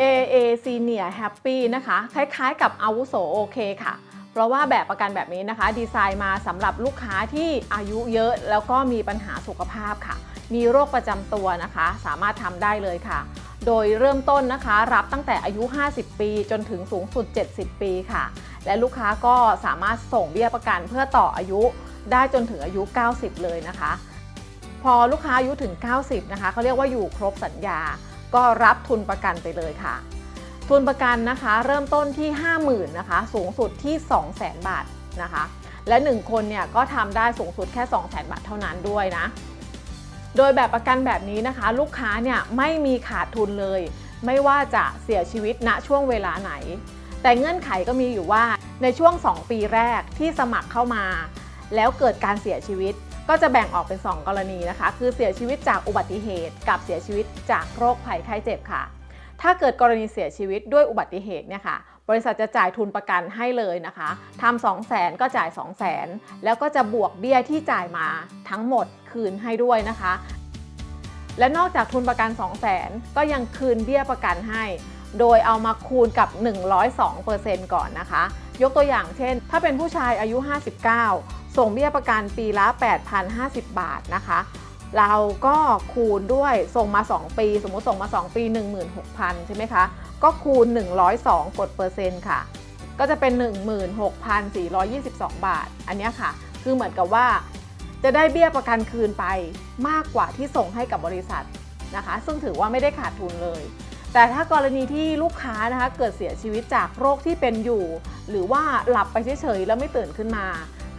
AA Senior Happy นะคะ คล้ายๆ กับอาวุโสโอเคค่ะ เพราะว่าแบบประกันแบบนี้นะคะ ดีไซน์มาสำหรับลูกค้าที่อายุเยอะ แล้วก็มีปัญหาสุขภาพค่ะ มีโรคประจำตัวนะคะ สามารถทำได้เลยค่ะ โดยเริ่มต้นนะคะ รับตั้งแต่อายุ 50 ปี จนถึงสูงสุด 70 ปีค่ะ และลูกค้าก็สามารถส่งเบี้ยประกันเพื่อต่ออายุได้จนถึงอายุ 90 เลยนะคะ พอลูกค้าอายุถึง 90 นะคะเขาเรียกว่าอยู่ครบสัญญา ก็รับทุนประกันไปเลยค่ะ ทุนประกันนะคะ เริ่มต้นที่ 50,000นะคะ สูงสุดที่ 200,000 บาทนะคะ และ 1 คนเนี่ยก็ทำได้สูงสุดแค่ 200,000 บาทเท่านั้นด้วยนะ โดยแบบประกันแบบนี้นะคะ ลูกค้าเนี่ยไม่มีขาดทุนเลย ไม่ว่าจะเสียชีวิตณช่วงเวลาไหน แต่เงื่อนไขก็มีอยู่ว่าในช่วง 2 ปีแรกที่สมัครเข้ามา แล้วเกิดการเสียชีวิต ก็จะแบ่งออกเป็น 2 กรณีนะคะ คือเสียชีวิตจากอุบัติเหตุ กับเสียชีวิตจากโรคภัยไข้เจ็บค่ะ ถ้าเกิดกรณีเสียชีวิตด้วยอุบัติเหตุเนี่ยค่ะ บริษัทจะจ่ายทุนประกันให้เลยนะคะทำ2 0 0 0 0 0ก็จ่าย 2 0 0 0 0 0แล้วก็จะบวกเบี้ยที่จ่ายมาทั้งหมดคืนให้ด้วยนะคะ และนอกจากทุนประกัน 2 0 0 0 0 0ก็ยังคืนเบี้ยประกันให้ โดยเอามาคูณกับ 102%ก่อนนะคะ ยกตัวอย่างเช่น ถ้าเป็นผู้ชายอายุ 59 ส่งเบี้ยประกันปีละ 8,050 บาทนะคะ เราก็คูณด้วยส่งมา 2 ปี สมมติส่งมา 2 ปี 16,000 ใช่ไหมคะ ก็คูณ 102 กดเปอร์เซ็นต์ค่ะ ก็จะเป็น 16,422 บาท อันนี้ค่ะ คือเหมือนกับว่าจะได้เบี้ยประกันคืนไปมากกว่าที่ส่งให้กับบริษัทนะคะ ซึ่งถือว่าไม่ได้ขาดทุนเลย แต่ถ้ากรณีที่ลูกค้านะคะเกิดเสียชีวิตจากโรคที่เป็นอยู่ หรือว่าหลับไปเฉยๆแล้วไม่ตื่นขึ้นมา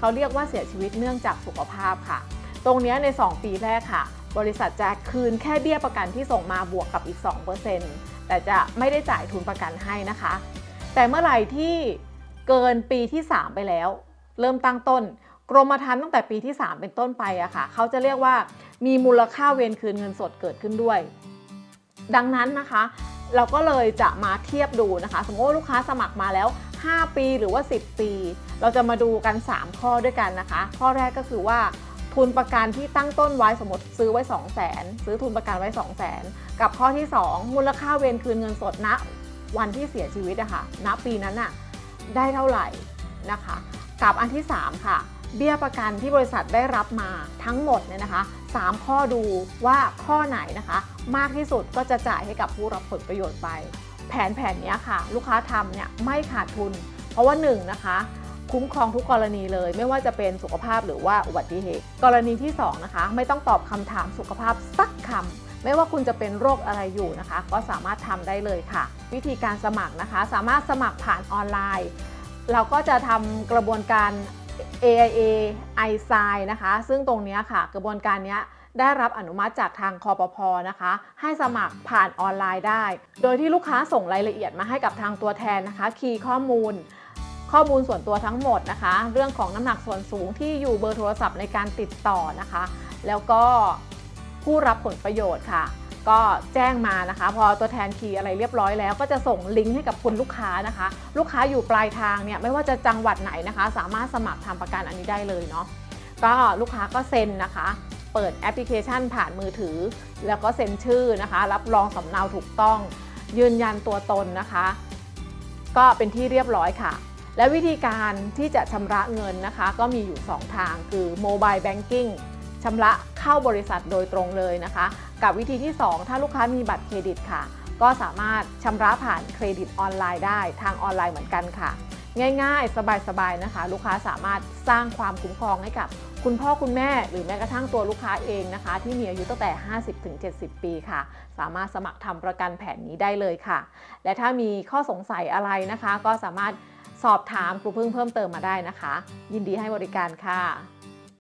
เขาเรียกว่าเสียชีวิตเนื่องจากสุขภาพค่ะ ตรงนี้ใน 2 ปีแรกค่ะ บริษัทจะคืนแค่เบี้ยประกันที่ส่งมาบวกกับอีก 2%แต่จะไม่ได้จ่ายทุนประกันให้นะคะ แต่เมื่อไหร่ที่เกินปีที่ 3 ไปแล้ว เริ่มตั้งต้น กรมธรรม์ตั้งแต่ปีที่ 3 เป็นต้นไปอะค่ะ เขาจะเรียกว่ามีมูลค่าเวรคืนเงินสดเกิดขึ้นด้วย ดังนั้นนะคะ เราก็เลยจะมาเทียบดูนะคะ สมมติว่าลูกค้าสมัครมาแล้ว 5 ปีหรือว่า 10 ปี เราจะมาดูกัน 3 ข้อด้วยกันนะคะ ข้อแรกก็คือว่าทุนประกันที่ตั้งต้นไว้สมมติซื้อไว้ 2 0 0 0 0 0 ซื้อทุนประกันไว้ 2 0 0 0 0 0 กับข้อที่ 2 มูลค่าเวรคืนเงินสดณวันที่เสียชีวิตอะค่ะณปีนั้นอะได้เท่าไหร่นะคะ กับอันที่ 3 ค่ะ เบี้ยประกันที่บริษัทได้รับมาทั้งหมดเนี่ยนะคะ 3 ข้อดูว่าข้อไหนนะคะ มากที่สุดก็จะจ่ายให้กับผู้รับผลประโยชน์ไป แผนแผนนี้ค่ะ ลูกค้าทำเนี่ยไม่ขาดทุน เพราะว่า1นงนะคะคุ้มครองทุกกรณีเลย ไม่ว่าจะเป็นสุขภาพหรือว่าอุบัติเหตุ กรณีที่ 2 นะคะ ไม่ต้องตอบคำถามสุขภาพสักคำไม่ว่าคุณจะเป็นโรคอะไรอยู่นะคะ ก็สามารถทำได้เลยค่ะ วิธีการสมัครนะคะ สามารถสมัครผ่านออนไลน์ เราก็จะทำกระบวนการ AIA i s i นะคะ ซึ่งตรงนี้ค่ะ กระบวนการนี้ได้รับอนุมัติจากทางคอปพนะคะ ให้สมัครผ่านออนไลน์ได้ โดยที่ลูกค้าส่งรายละเอียดมาให้กับทางตัวแทนนะคะ คีย์ข้อมูล ข้อมูลส่วนตัวทั้งหมดนะคะ เรื่องของน้ำหนักส่วนสูงที่อยู่เบอร์โทรศัพท์ในการติดต่อนะคะ แล้วก็ผู้รับผลประโยชน์ค่ะ ก็แจ้งมานะคะ พอตัวแทนคีย์อะไรเรียบร้อยแล้ว ก็จะส่งลิงก์ให้กับคุณลูกค้านะคะ ลูกค้าอยู่ปลายทางเนี่ยไม่ว่าจะจังหวัดไหนนะคะ สามารถสมัครทำประกันอันนี้ได้เลยเนาะก็ลูกค้าก็เซ็นนะคะ เปิดแอปพลิเคชันผ่านมือถือ แล้วก็เซ็นชื่อนะคะ รับรองสำเนาถูกต้อง ยืนยันตัวตนนะคะ ก็เป็นที่เรียบร้อยค่ะและวิธีการที่จะชำระเงินนะคะ ก็มีอยู่ 2 ทางคือโมบายแบงกิ้ง ชำระเข้าบริษัทโดยตรงเลยนะคะ กับวิธีที่ 2 ถ้าลูกค้ามีบัตรเครดิตค่ะ ก็สามารถชำระผ่านเครดิตออนไลน์ได้ทางออนไลน์เหมือนกันค่ะ ง่ายๆ สบายๆนะคะ ลูกค้าสามารถสร้างความคุ้มครองให้กับ คุณพ่อคุณแม่ หรือแม้กระทั่งตัวลูกค้าเองนะคะ ที่มีอายุตั้งแต่ 50-70 ปีค่ะ สามารถสมัครทำประกันแผนนี้ได้เลยค่ะ และถ้ามีข้อสงสัยอะไรนะคะ ก็สามารถสอบถามครูพึ่งเพิ่มเติมมาได้นะคะ ยินดีให้บริการค่ะ